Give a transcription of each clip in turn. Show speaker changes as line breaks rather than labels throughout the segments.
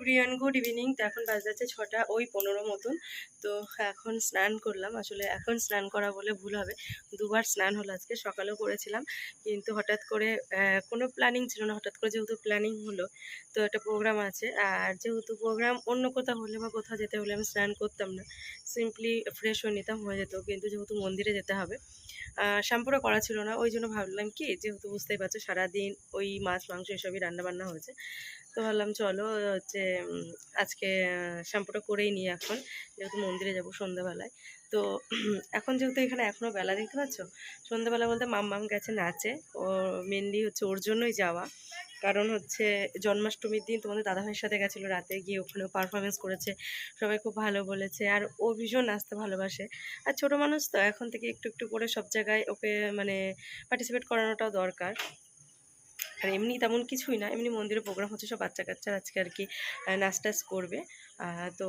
Everyone good evening. তো এখন বাজে যাচ্ছে ছটা ওই পনেরো মতন। তো এখন স্নান করলাম। আসলে এখন স্নান করা বলে ভুল হবে। দুবার স্নান হলো আজকে, সকালেও করেছিলাম। কিন্তু হঠাৎ করে কোনো প্ল্যানিং ছিল না। হঠাৎ করে যেহেতু প্ল্যানিং হলো, তো একটা প্রোগ্রাম আছে। আর যেহেতু প্রোগ্রাম অন্য কোথাও হলে বা কোথাও যেতে হলে আমি স্নান করতাম না। সিম্পলি ফ্রেশ হয়ে নিতাম, হয়ে যেত। কিন্তু যেহেতু মন্দিরে যেতে হবে শ্যাম্পুটা করা ছিল না। ওই জন্য ভাবলাম কি, যেহেতু বুঝতেই পারছ, সারাদিন ওই মাছ, মাংস এসবই রান্নাবান্না হয়েছে। তো ভাবলাম চলো, হচ্ছে আজকে শ্যাম্পুটা করেই নিই এখন, যেহেতু মন্দিরে যাব সন্ধ্যাবেলায়। তো, এখন যেহেতু এখানে এখনও বেলা, দেখতে পাচ্ছ? সন্ধ্যাবেলা বলতে মাম্মাম গেছে নাচে, ও মেনলি হচ্ছে ওর জন্যই যাওয়া। কারণ হচ্ছে, জন্মাষ্টমীর দিন তোমাদের দাদাভাইয়ের সাথে গেছিল রাতে, গিয়ে ওখানেও পারফরমেন্স করেছে, সবাই খুব ভালো বলেছে, আর ও ভীষণ নাচতে ভালোবাসে। আর ছোটো মানুষ তো, এখন থেকে একটু একটু করে সব জায়গায় ওকে মানে পার্টিসিপেট করানোটাও দরকার। আর এমনি তেমন কিছুই না, এমনি মন্দিরে প্রোগ্রাম হচ্ছে সব বাচ্চা কাচ্চারা আজকে আর কি নাচ টাচ করবে। তো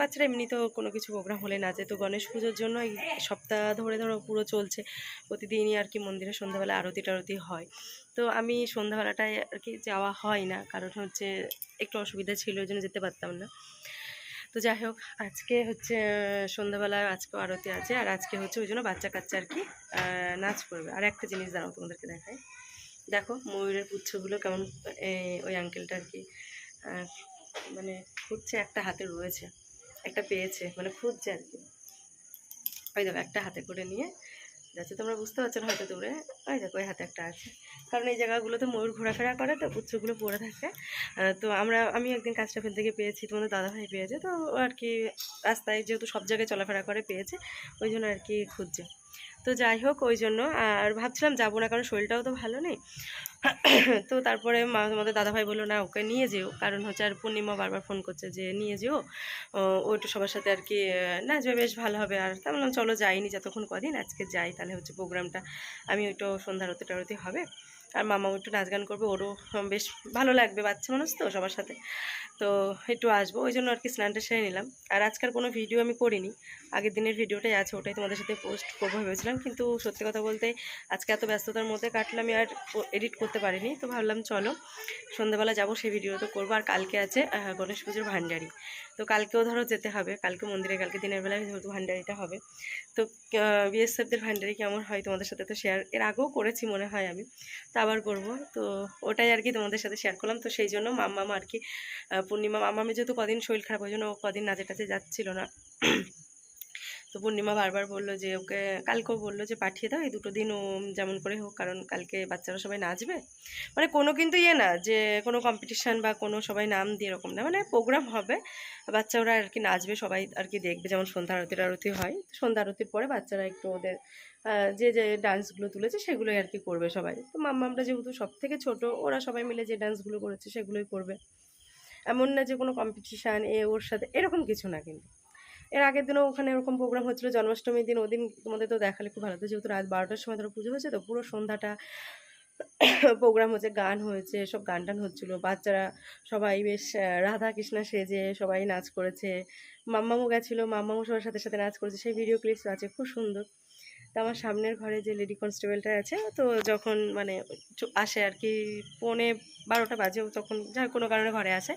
বাচ্চারা এমনি তো কোনো কিছু প্রোগ্রাম হলে নাচে তো গণেশ পুজোর জন্য এই সপ্তাহ ধরে ধরো পুরো চলছে, প্রতিদিনই আর কি মন্দিরে সন্ধ্যাবেলা আরতি টারতি হয়। তো আমি সন্ধ্যাবেলাটায় আর কি যাওয়া হয় না, কারণ হচ্ছে একটু অসুবিধা ছিল, ওই জন্য যেতে পারতাম না। তো যাই হোক, আজকে হচ্ছে সন্ধ্যাবেলা আজকেও আরতি আছে, আর আজকে হচ্ছে ওই জন্য বাচ্চা কাচ্চা আর কি নাচ করবে। আর একটা জিনিস দাঁড়াও তোমাদেরকে দেখায় দেখো ময়ূরের পুচ্ছগুলো কেমন ওই আঙ্কেলটা আর কি মানে খুঁজছে একটা হাতে রয়েছে, একটা পেয়েছে মানে খুঁজছে আর কি। ওই দেখো, একটা হাতে করে নিয়ে যাচ্ছে। তোমরা বুঝতে পারছ না হয়তো দূরে। ওই দেখো, ওই হাতে একটা আছে। কারণ এই জায়গাগুলোতে ময়ূর ঘোরাফেরা করে, তো পুচ্ছগুলো পড়ে থাকে। তো আমরা, আমি একদিন কাজটা ফেল থেকে পেয়েছি, তোমাদের দাদাভাই পেয়েছে। তো আর কি রাস্তায় যেহেতু সব জায়গায় চলাফেরা করে, পেয়েছে। ওই জন্য আর কি খুঁজছে। তো যাই হোক, ওই জন্য আর ভাবছিলাম যাব না, কারণ শরীরটাও তো ভালো নেই। তো তারপরে মা তোমাদের দাদাভাই বলল, না, ওকে নিয়ে যেও। কারণ হচ্ছে, আর পূর্ণিমা বারবার ফোন করছে যে, নিয়ে যেও। ও একটু সবার সাথে আর কি না, যে, বেশ ভালো হবে। আর তা বললাম, চলো যাইনি, যতক্ষণ কদিন আজকে যাই, তাহলে হচ্ছে প্রোগ্রামটা আমি ওইটাও সন্ধ্যা হতে টারতি হবে। আর মামাও একটু নাচ গান করবে, ওরও বেশ ভালো লাগবে, বাচ্চা মানুষ তো সবার সাথে। তো একটু আসব, ওই জন্য আর কি স্নানটা সেরে নিলাম। আর আজকাল কোনো ভিডিও আমি করিনি, আগের দিনের ভিডিওটাই আছে, ওটাই তোমাদের সাথে পোস্ট করব ভেবেছিলাম, কিন্তু সত্যি কথা বলতে আজকে এত ব্যস্ততার মধ্যে কাটলে আমি আর এডিট করতে পারিনি। তো ভাবলাম চলো, সন্ধ্যাবেলা যাব, সেই ভিডিও তো করব। আর কালকে আছে গণেশ পুজোর ভান্ডারি। তো কালকেও ধরো যেতে হবে, কালকে মন্দিরে, কালকে দিনের বেলায় যেহেতু ভান্ডারিটা হবে। তো বিএসএফদের ভান্ডারি কেমন হয় তোমাদের সাথে তো শেয়ার এর আগেও করেছি মনে হয় আমি। তো আবার করব। তো ওটাই আর কি তোমাদের সাথে শেয়ার করলাম। তো সেই জন্য মাম্মামা আর কি পূর্ণিমা মামামি যেহেতু কদিন শরীর খারাপ, ওই জন্য ও কদিন নাচে টাচে যাচ্ছিল না। তো পূর্ণিমা বারবার বলল যে ওকে, কালকেও বলল যে পাঠিয়ে দাও, এই দুটো দিন ও যেমন করে হোক, কারণ কালকে বাচ্চারা সবাই নাচবে। মানে কোনো কিন্তু ইয়ে না, যে কোনো কম্পিটিশান বা কোনো সবাই নাম দিয়ে এরকম না মানে প্রোগ্রাম হবে। বাচ্চারা আর কি নাচবে, সবাই আর কি দেখবে, যেমন সন্ধ্যা আরতির আরতি হয়। সন্ধ্যা আরতির পরে বাচ্চারা একটু ওদের যে যে ডান্সগুলো তুলেছে, সেগুলোই আর কি করবে সবাই। তো মাম্মামরা যেহেতু সব থেকে ছোট, ওরা সবাই মিলে যে ডান্সগুলো করেছে, সেগুলোই করবে। এমন না যে কোনো কম্পিটিশান এ, ওর সাথে, এরকম কিছু না কিন্তু। এর আগের দিনও ওখানে এরকম প্রোগ্রাম হচ্ছিল, জন্মাষ্টমীর দিন, ওদিন তোমাদের তো দেখালে খুব ভালো হতো। যেহেতু রাত বারোটার সময় ধরো পুজো হয়েছে, তো পুরো সন্ধ্যাটা প্রোগ্রাম হচ্ছে, গান হয়েছে, সব গান টান হচ্ছিল। বাচ্চারা সবাই বেশ রাধা কৃষ্ণা সেজে সবাই নাচ করেছে। মাম্মামও গেছিল মাম্মামও সবার সাথে সাথে নাচ করেছে, সেই ভিডিও ক্লিপস আছে, খুব সুন্দর। তো আমার সামনের ঘরে যে লেডি কনস্টেবলটা আছে, তো যখন মানে আসে আর কি, পৌনে বারোটা বাজে তখন যা কোনো কারণে ঘরে আসে।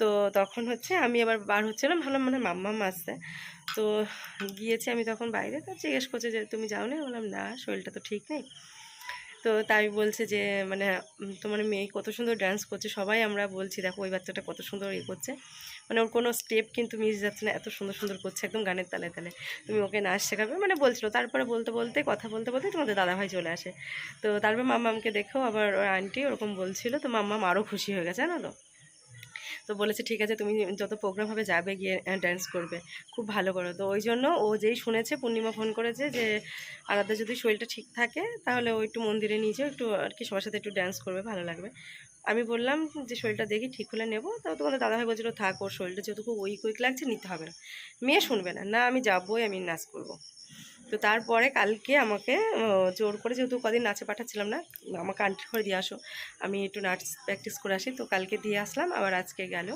তো তখন হচ্ছে আমি আবার বার হচ্ছিলাম, ভাবলাম মানে মাম্মাম আসছে। তো গিয়েছি আমি তখন বাইরে, তো জিজ্ঞেস করছে যে, তুমি যাও না বললাম, না, শরীরটা তো ঠিক নেই। তো তাই বলছে যে মানে তোমার মেয়ে কত সুন্দর ডান্স করছে, সবাই আমরা বলছি, দেখো ওই বাচ্চাটা কত সুন্দর ইয়ে করছে। মানে ওর কোনো স্টেপ কিন্তু মিস যাচ্ছে না, এত সুন্দর সুন্দর করছে একদম গানের তালে তালে। তুমি ওকে নাচ শেখাবে মানে বলছিল। তারপরে বলতে বলতে, কথা বলতে বলতে তোমাদের দাদাভাই চলে আসে। তো তারপর মাম্মামকে দেখেও আবার ওর আন্টি ওরকম বলছিল, তো মাম্মাম আরও খুশি হয়ে গেছে, জানো তো? তো বলেছে, ঠিক আছে, তুমি যত প্রোগ্রাম হবে যাবে গিয়ে ড্যান্স করবে। খুব ভালো করো। তো ওই জন্য ও যেই শুনেছে, পূর্ণিমা ফোন করেছে যে, আলাদা যদি শরীরটা ঠিক থাকে, তাহলে ও একটু মন্দিরে নিয়ে যাও, একটু আর কি সবার সাথে একটু ড্যান্স করবে, ভালো লাগবে। আমি বললাম, যে শরীরটা দেখি ঠিক হলে নেব। তো তোমাদের দাদাভাই বলছিল, থাক, ওর শরীরটা যেহেতু খুব উইক উইক লাগছে, নিতে হবে না। মেয়ে শুনবে না না, আমি যাবোই, আমি নাচ করব। তো তারপরে কালকে আমাকে জোর করে যেহেতু কদিন নাচে পাঠাচ্ছিলাম না, আমাকে আন্টি করে দিয়ে আসো। আমি একটু নাচ প্র্যাকটিস করে আসি। তো কালকে দিয়ে আসলাম, আবার আজকে গেল।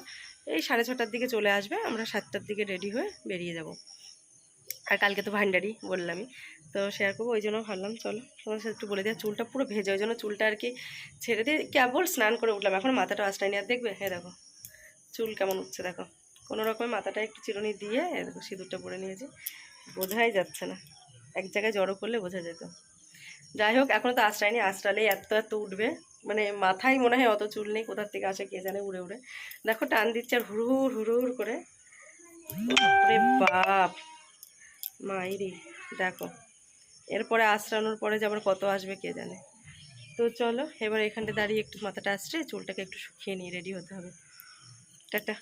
এই সাড়ে ছটার দিকে চলে আসবে, আমরা সাতটার দিকে রেডি হয়ে বেরিয়ে যাব। আর কালকে তো ভান্ডারি বললামই। তো শেয়ার করব, ওই জন্য ভাবলাম, চলো তোমার সাথে একটু বলে দেওয়া চুলটা পুরো ভেজে, ওই জন্য চুলটা আর কি ছেড়ে দিয়ে কেবল স্নান করে উঠলাম। এখন মাথাটা আশ্রয় নিয়ে দেখবে? হ্যাঁ দেখো, চুল কেমন উঠছে, দেখো। কোনো রকমের মাথাটা একটু চিরুনি দিয়ে দেখো, সিঁদুরটা পরে নিয়েছি। বোঝাই যাচ্ছে না। এক জায়গায় জড়ো করলে বোঝা যেত। যাই হোক এখনও তো আশ্রয়নি আশ্রালেই এত এত উঠবে। মানে মাথায় মনে হয় অত চুল নেই, কোথার থেকে আসে কে জানে উড়ে উড়ে। দেখো, টান দিচ্ছে আর হুড়ুর হুড়ুর করে। বাপ! মাইরি দেখো। এরপরে আশ্রানোর পরে যে আবার কত আসবে কে জানে। তো চলো, এবার এখানটা দাঁড়িয়ে একটু মাথাটা আসছে চুলটাকে একটু শুকিয়ে নিয়ে রেডি হতে হবে। টাটা।